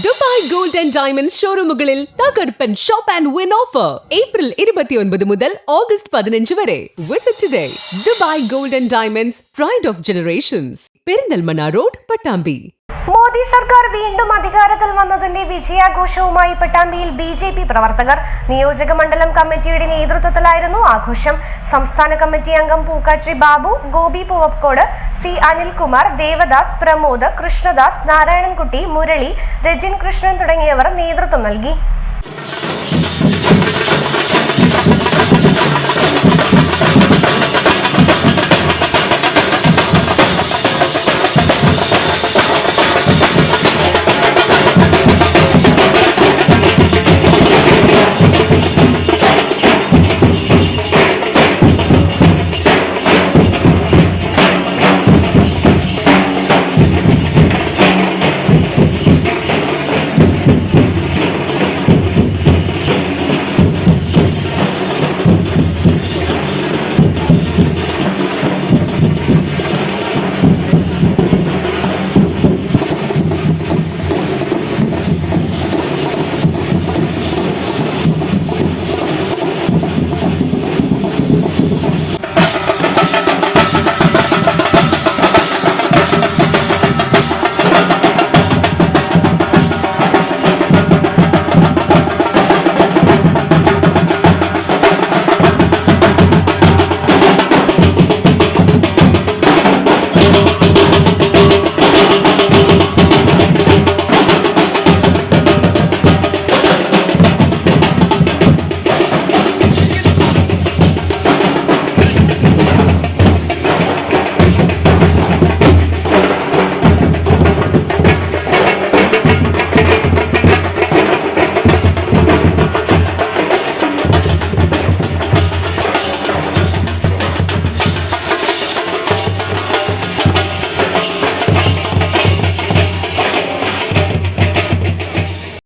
Dubai gold and diamond ഷോറൂമുകളിൽ തകർപ്പൻ shop and win offer. April ഇരുപത്തിയൊൻപത് മുതൽ ഓഗസ്റ്റ് പതിനഞ്ച് വരെ. Visit today Dubai gold and diamonds pride of generations Perinthalmanna road Pattambi. Modi സർക്കാർ വീണ്ടും അധികാരത്തിൽ വന്നതിന്റെ വിജയാഘോഷവുമായി പട്ടാമ്പിയിൽ ബി ജെ പി പ്രവർത്തകർ നിയോജക മണ്ഡലം കമ്മിറ്റിയുടെ നേതൃത്വത്തിലായിരുന്നു ആഘോഷം. സംസ്ഥാന കമ്മിറ്റി അംഗം പൂക്കാട്രി ബാബു ഗോപി പൂവക്കോട് സി അനിൽകുമാർ ദേവദാസ് പ്രമോദ് കൃഷ്ണദാസ് നാരായണൻകുട്ടി മുരളി രജിൻ കൃഷ്ണൻ തുടങ്ങിയവർ നേതൃത്വം നൽകി.